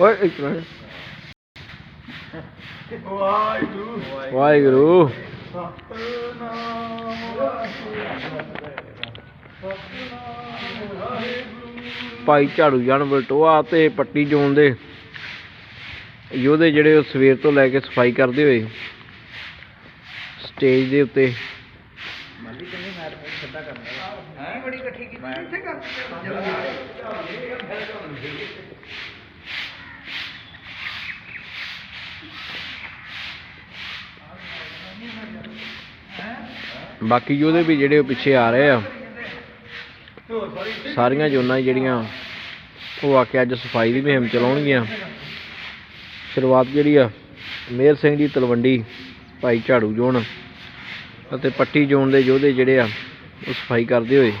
ਓਏ, ਇੱਕ ਮਿੰਟ। ਵਾਹਿਗੁਰੂ। ਵਾਹਿਗੁਰੂ ਭਾਈ ਝਾੜੂ ਜਾਣ ਬਲਟੋਆ ਤੇ ਪੱਟੀ ਜੋਨ ਦੇ। ਯੋਧੇ ਜਿਹੜੇ ਉਹ ਸਵੇਰ ਤੋਂ ਲੈ ਕੇ ਸਫ਼ਾਈ ਕਰਦੇ ਹੋਏ। ਸਟੇਜ ਦੇ ਉੱਤੇ। ਮਾਲੀ ਕਹਿੰਦੇ ਮੈਂ ਛੱਡਾ ਕਰਨਾ ਹੈ ਬੜੀ ਇਕੱਠੀ ਕੀਤੀ ਇੱਥੇ ਕਰ ਬਾਕੀ ਯੋਧੇ ਵੀ ਜਿਹੜੇ ਉਹ ਪਿੱਛੇ ਆ ਰਹੇ ਆ, ਸਾਰੀਆਂ ਜੋਨਾਂ ਜਿਹੜੀਆਂ, ਉਹ ਆ ਕੇ ਅੱਜ ਸਫ਼ਾਈ ਦੀ ਮੁਹਿੰਮ ਚਲਾਉਣਗੀਆਂ। ਸ਼ੁਰੂਆਤ ਜਿਹੜੀ ਆ ਮੇਰ ਸਿੰਘ ਦੀ ਤਲਵੰਡੀ, ਭਾਈ ਝਾੜੂ ਜੋਨ ਅਤੇ ਪੱਟੀ ਜੋਨ ਦੇ ਯੋਧੇ ਜਿਹੜੇ ਆ, ਉਹ ਸਫ਼ਾਈ ਕਰਦੇ ਹੋਏ